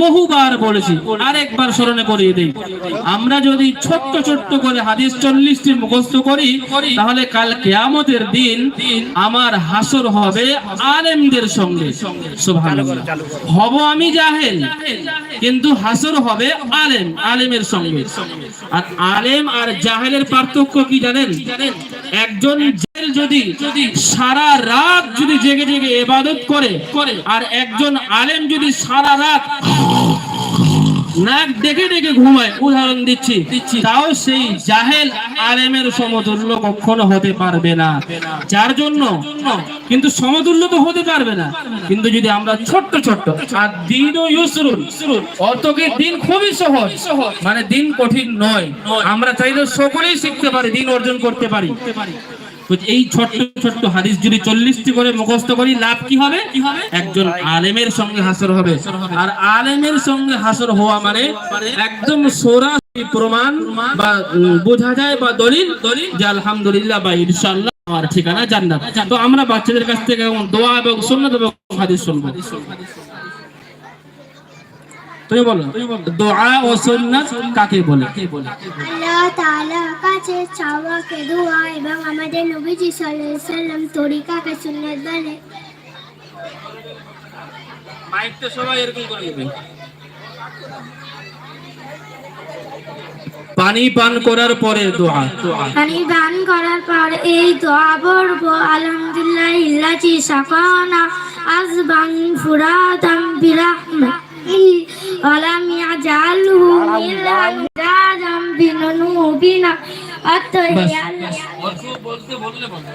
বহুবার বলেছি, আরেকবার স্মরণে করিয়ে দিই। আমরা যদি ছোট্ট ছোট্ট করে হাদিস চল্লিশটি মুখস্থ করি, তাহলে কাল কেয়ামতের দিন আমার হাসর হবে আলেমদের সঙ্গে। হব আমি জাহেল, কিন্তু হাসর হবে আলেম, আলেমের সঙ্গে। আর আলেম আর জাহেলের পার্থক্য কি জানেন? একজন যদি যদি সারা রাত যদি জেগে জেগে এবাদত করে আর একজন আলেম যদি সারা রাত নাক ডেকে ডেকে ঘুমায় উদাহরণ দিচ্ছি দিচ্ছি। তাও সেই জাহেল আলেমের সমতুল্য কখনো হতে পারবে না। যার জন্য? কিন্তু সমতুল্য তো হতে পারবে না। কিন্তু যদি আমরা ছোট্ট ছোট্ট আর দিন ও অতকে দিন খুবই সহজ। মানে দিন কঠিন নয়। আমরা চাইলে সকলেই শিখতে পারি দিন অর্জন করতে পারি। এই ছোট্ট ছোট্ট হাদিস যদি চল্লিশটি করে মুখস্থ করি লাভ কি হবে? একজন আলেমের সঙ্গে হাসর হবে। আর আলেমের সঙ্গে হাসর হওয়া মানে একদম সরাসরি প্রমাণ বা বোঝা যায় বা দলিল দলিল যে আলহামদুলিল্লাহ বা ইনশাআল্লাহ আমার ঠিকানা জান্নাত। তো আমরা বাচ্চাদের কাছ থেকে দোয়া এবং সুন্নাত এবং হাদিস শুনব। তুমি বলো দোয়া ও সুন্নাত কাকে বলে? আল্লাহ তাআলার কাছে চাওয়াকে দোয়া এবং আমাদের নবীজি সাল্লাল্লাহু আলাইহি সাল্লাম তরিকাকে সুন্নাত বলে। মাইকটা সবাই এরকম করে নেবে পানি পান করার পরে দোয়া। পানি পান করার পর এই দোয়া পড়ব আলহামদুলিল্লাহ ইল্লাচি সাকানা আজবান ফুরাতাম বিরাহমাতি। ওয়ালাম ইয়াজালহু ইল্লা মুজাদাম বিনুবিনা আত্তাহিয়াল্লাহ বলতে বললে বলে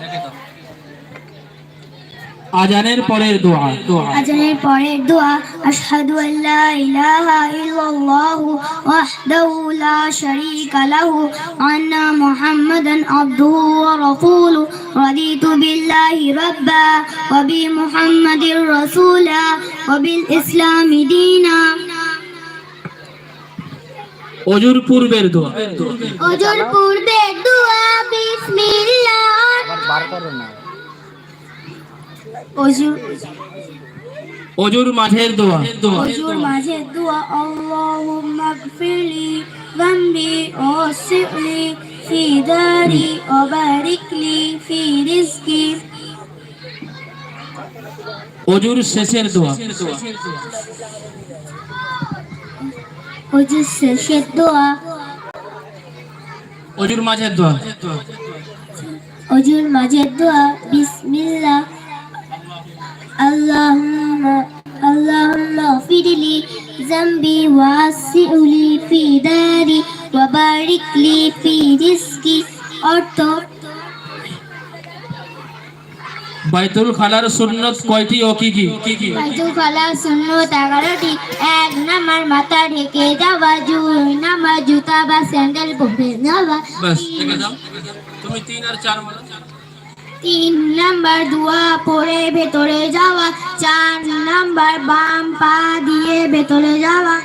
আজানের পরের দোয়া দোয়া আজানের পরের দোয়া আশহাদু আল্লা ইলাহা ইল্লাল্লাহু ওয়াহদাহু লা শারীকা লাহু আন্না মুহাম্মাদান আবদুহু ওয়া রাসূলুহু রাদিতু বিল্লাহি রাব্বা ওয়া বি মুহাম্মাদির রাসূলা ওয়া বিল ইসলামি দীনা অজুর পূর্বের দোয়া। ওজুর পূর্বে দোয়া বিসমিল্লাহ। ওজুর অজুর মাঝের দোয়া। দোয়া ওজুর মাঝে দোয়া আল্লাহুম্মা গফিরলি যামবি ওয়াসি'লি ফি দারি ওয়া বারিকলি ফি রিজকি। অজুর শেষের দোয়া। ওজুর শেষের দোয়া। অজুর মাঝের দোয়া। ওজুর মাঝে দোয়া বিসমিল্লাহ। আল্লাহুম্মা আল্লাহুম্মা ফি দারি ওয়া বারিকলি ফি রিজকি। অর্থ বাইতুল খালার সুন্নত কয়টি ও কি কি? বাইতুল খালা সুন্নত এগারোটি। এক নাম্বার মাথা ঢেকে যাওয়া দুই নাম্বার জুতা বা স্যান্ডেল পরে যাওয়া বাস তুমি তিন আর চার বলো। তিন নাম্বার দোয়া পরে ভেতরে যাওয়া চার নাম্বার বাম পা দিয়ে ভেতরে যাওয়া।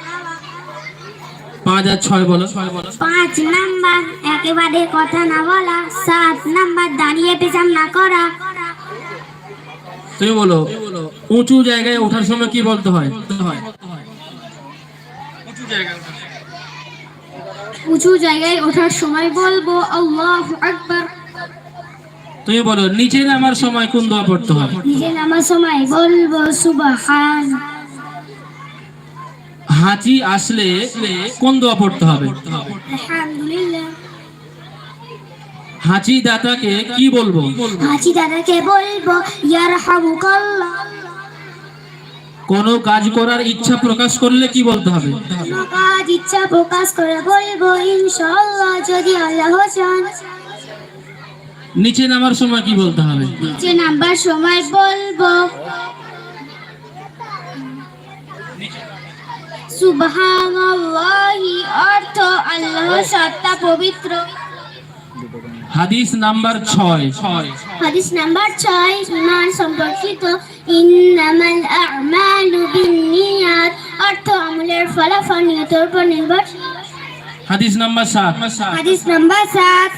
পাঁচ আর ছয় বলো ছয় বলো। পাঁচ নাম্বার একেবারে কথা না বলা সাত নাম্বার দাঁড়িয়ে পেছাম না করা। তুমি বলো উঁচু জায়গায় ওঠার সময় কি বলতে হয়? উঁচু জায়গায় ওঠার সময় বলব আল্লাহ আকবার। তুমি বলো নিচে নামার সময় কোন দোয়া পড়তে হয়? নিজে নামার সময় বলব সুবহান। হাঁচি আসলে কোন দোয়া পড়তে হবে? আলহামদুলিল্লাহ। হাঁচি দাতাকে কি বলব? হাজি দাদাকে বলব ইয়ারহামুকাল্লাহ। কোনো কাজ করার ইচ্ছা প্রকাশ করলে কি বলতে হবে? কাজ ইচ্ছা প্রকাশ করে বলব ইনশাআল্লাহ যদি আল্লাহ চান। নিচে নামার সময় কি বলতে হবে? নিচে নাম্বার সময় বলব সুবহানাল্লাহি অর্থ আল্লাহ সত্তা পবিত্র। হাদিস নাম্বার ছয়। ছয়। হাদিস নাম্বার ছয় ইমান সম্পর্কিত। ইন্নামাল আ'মালু বিন্নিয়াত অর্থ আমলের ফলাফল নিয়তের উপর নির্ভরশীল। হাদিস নাম্বার সাত। হাদিস নাম্বার সাত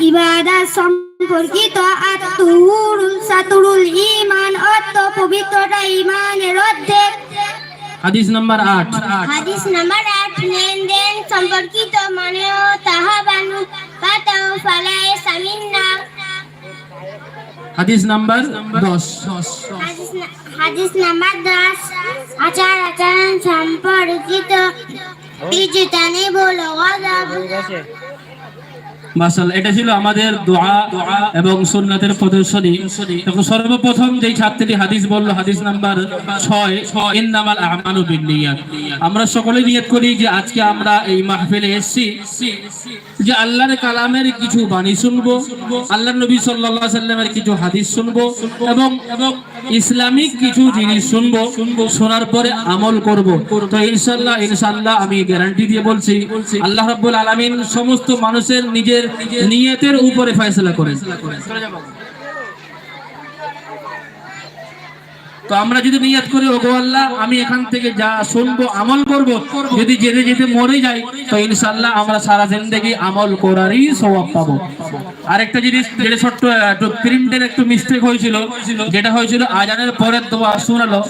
ইবাদত সম্পর্কিত। আতুরুল সাতুরুল ইমান অর্থ পবিত্রতা ইমানের অর্ধেক। হাদিস নাম্বার আট। হাদিস নাম্বার আট লেনদেন সম্পর্কিত মনে ও তাহা বানু হাদিস নাম্বার দশ হাদিস না- হাদিস নাম্বার দশ আচার আচরণ সম্পর্কিত ইজতানি বলো গজব এটা ছিল আমাদের দোয়া এবং প্রদর্শনী। এখন সর্বপ্রথম হাদিস বলল, হাদিস নাম্বার ছয় আমরা সকলে নিয়ত করি যে আজকে আমরা এই মাহফিলে এসেছি যে আল্লাহর কালামের কিছু বাণী শুনব আল্লাহ নবী সাল্লাল্লাহু সাল্লামের কিছু হাদিস শুনব এবং এবং ইসলামিক কিছু জিনিস শুনব শুনব শোনার পরে আমল করব। তো ইনশাল্লাহ ইনশাল্লাহ আমি গ্যারান্টি দিয়ে বলছি আল্লাহ রাব্বুল আলামিন সমস্ত মানুষের নিজের নিয়তের উপরে ফয়সলা করেন। তো আমরা যদি নিয়ত করি, ওগো আল্লাহ, আমি এখান থেকে যা শুনব, আমল করব, যদি যেতে যেতে মরে যাই, তো ইনশাআল্লাহ আমরা সারা জিন্দেগি আমল করারই সওয়াব পাবো। আরেকটা জিনিস, যেটা ছোট্ট, একটু প্রিন্টের একটু মিস্টেক হয়েছিল, যেটা হয়েছিল আজানের পরের দোয়া শোনালো।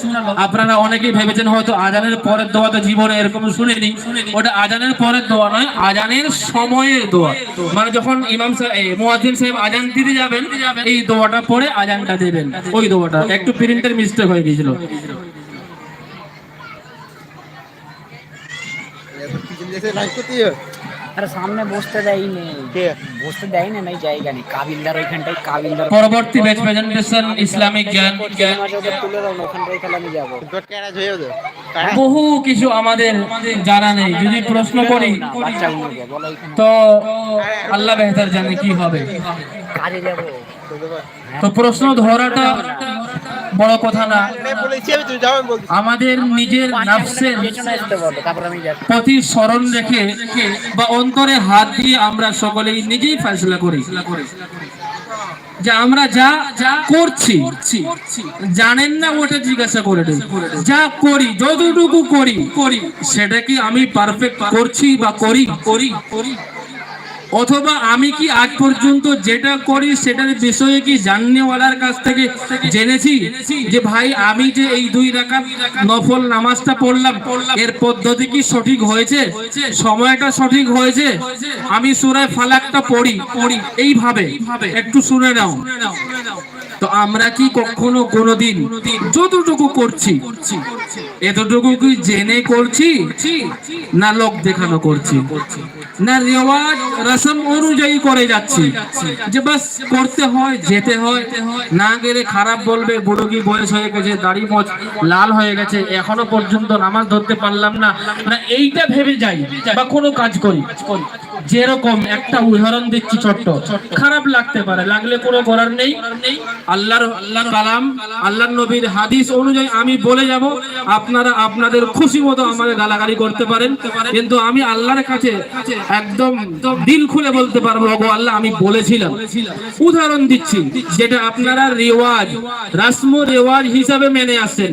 আপনারা অনেকেই ভেবেছেন হয়তো আজানের পরের দোয়া তো জীবনে এরকম শুনেনি। ওটা আজানের পরের দোয়া নয়, আজানের সময়ের দোয়া। মানে যখন ইমাম সাহেব মুয়াজ্জিন সাহেব আজান দিতে যাবেন, এই দোয়াটা পড়ে আজানটা দেবেন। ওই দোয়াটা, একটু প্রিন্টের মিস্টেক হয়ে গিয়েছিল আরে সামনে বসতে দেয়নি। বসতে দেয় না নাই জায়গা নেই। কাবিলদার ওইখানটায় কাবিলদার পরবর্তী ব্যাচ প্রেজেন্টেশন ইসলামিক জ্ঞান জ্ঞান। তুলে দাও না ওখানটায় তাহলে আমি যাব। বহু কিছু আমাদের জানা নেই যদি প্রশ্ন করি তো আল্লাহ বেহতার জানে কি হবে। কাজে যাব। তো প্রশ্ন ধরাটা বড় কথা না। আমাদের নিজের নাফসের পেছনে আসতে বলো তারপর আমি যাচ্ছি। প্রতি স্মরণ রেখে বা অন্তরে হাত দিয়ে আমরা সকলেই নিজেই ফেসলা করি। যে আমরা যা যা করছি জানেন না ওটা জিজ্ঞাসা করে দেই। যা করি যতটুকু করি করি সেটা কি আমি পারফেক্ট করছি বা করি করি করি? অথবা আমি কি আজ পর্যন্ত যেটা করি সেটার বিষয়ে কি জাননেওয়ালার কাছ থেকে জেনেছি? যে ভাই, আমি যে এই দুই রাকাত নফল নামাজটা পড়লাম, এর পদ্ধতি কি সঠিক হয়েছে? সময়টা সঠিক হয়েছে? আমি সূরা ফালাকটা পড়ি পড়ি। এইভাবে একটু শুনে নাও। তো আমরা কি কখনো কোনোদিন যতটুকু করছি এতটুকু কি জেনে করছি? না লোক দেখানো করছি। না রেওয়াজ রসম অনুযায়ী করে যাচ্ছি। যে বাস করতে হয়, যেতে হয়, না গেলে খারাপ বলবে, বুড়ো কি বয়স হয়ে গেছে, দাড়ি মোচ লাল হয়ে গেছে, এখনও পর্যন্ত নামাজ ধরতে পারলাম না। না এইটা ভেবে যাই বা কোনো কাজ করি। যেরকম একটা উদাহরণ দিচ্ছি ছোট্ট। খারাপ লাগতে পারে, লাগলে কোনো করার নেই। আল্লাহর আল্লাহর কালাম, আল্লাহর নবীর হাদিস অনুযায়ী আমি বলে যাব, আপনারা আপনাদের খুশি মতো আমাকে গালাগালি করতে পারেন। কিন্তু আমি আল্লাহর কাছে একদম দিল খুলে বলতে পারব গো আল্লাহ, আমি বলেছিলাম। উদাহরণ দিচ্ছি, যেটা আপনারা রেওয়াজ, রাসমো রেওয়াজ হিসাবে মেনে আসেন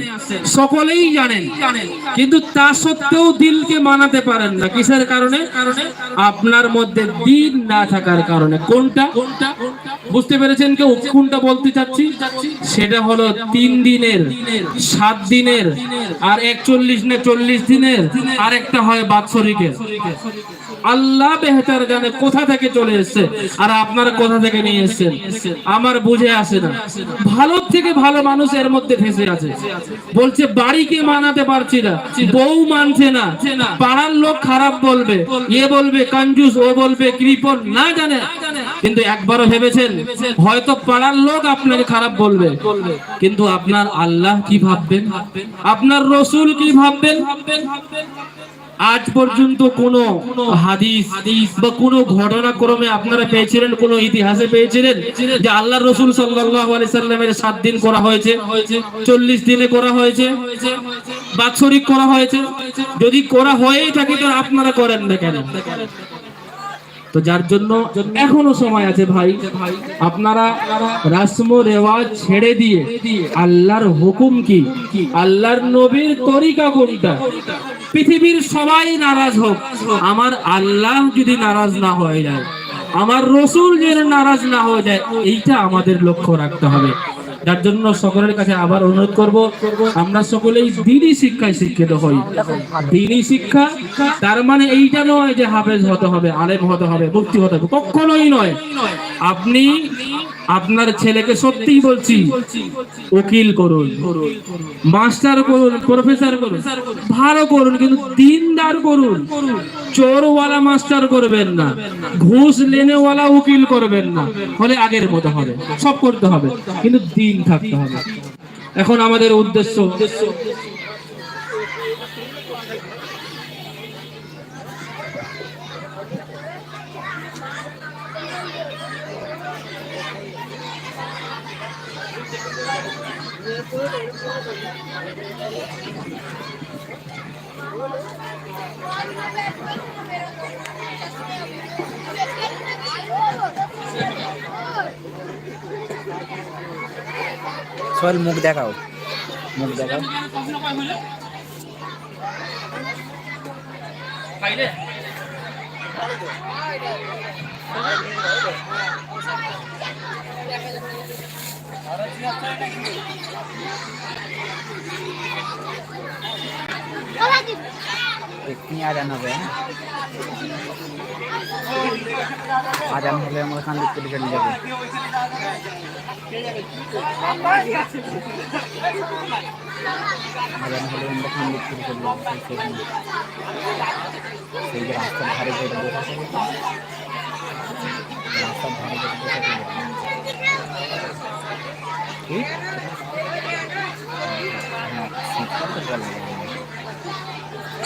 সকলেই জানেন, কিন্তু তা সত্ত্বেও দিলকে মানাতে পারেন না। কিসের কারণে কারণে? আপনার মধ্যে দিন না থাকার কারণে। কোনটা? কোনটা বুঝতে পেরেছেন কেউ? কোনটা বলতে চাচ্ছি? সেটা হলো তিন দিনের, সাত দিনের, আর একচল্লিশ না চল্লিশ দিনের আর একটা হয় বাৎসরিকের। আল্লাহ বেহতার জানে কোথা থেকে চলে এসছে আর আপনারা কোথা থেকে নিয়ে এসছেন? আমার বুঝে আসে না। ভালো থেকে ভালো মানুষ এর মধ্যে ফেসে আছে। বলছে বাড়িকে মানাতে পারছি না। বউ মানছে না। পাড়ার লোক খারাপ বলবে। এ বলবে কঞ্জুস, ও বলবে কৃপন, না জানে। কিন্তু একবারও ভেবেছেন? হয়তো পাড়ার লোক আপনাকে খারাপ বলবে। কিন্তু আপনার আল্লাহ কি ভাববেন? আপনার রসুল কি ভাববেন? আজ পর্যন্ত কোন হাদিস বা কোন ঘটনাক্রমে আপনারা পেয়েছিলেন, কোন ইতিহাসে পেয়েছিলেন যে আল্লাহ রসুল সাল্লামের সাত দিন করা হয়েছে, চল্লিশ দিনে করা হয়েছে, বাৎসরিক করা হয়েছে? যদি করা হয়েই থাকে, তো আপনারা করেন না কেন? তো যার জন্য এখনও সময় আছে ভাই, আপনারা রাসম রেওয়াজ ছেড়ে দিয়ে আল্লাহর হুকুম কি? আল্লাহর নবীর তরিকা কোনটা? পৃথিবীর সবাই নারাজ হোক, আমার আল্লাহ যদি নারাজ না হয়ে যায়, আমার রসুল যেন নারাজ না হয়ে যায়, এইটা আমাদের লক্ষ্য রাখতে হবে। যার জন্য সকলের কাছে আবার অনুরোধ করব, আমরা সকলেই দিনই শিক্ষায় শিক্ষিত হই। দিনই শিক্ষা, তার মানে এইটা নয় যে হাফেজ হতে হবে, আলেম হতে হবে মুক্তি হতে হবে, কখনোই নয়। আপনি আপনার ছেলেকে সত্যিই বলছি, উকিল করুন, মাস্টার করুন, প্রফেসর করুন, ভালো করুন, কিন্তু দিনদার করুন। চোরওয়ালা মাস্টার করবেন না, ঘুষ লেনেওয়ালা উকিল করবেন না, হলে আগের মতো হবে, সব করতে হবে। কিন্তু দিন থাকতে হবে। এখন আমাদের উদ্দেশ্য সোহেল মুখ দেখাও। মুখ দেখাও। এক্ষুনি আজান হবে? আজান হলে আমরা খান লিখতে লিখে নিয়ে যাব। আজান হলে আমরা খান রাস্তার ধারে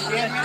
যায় না।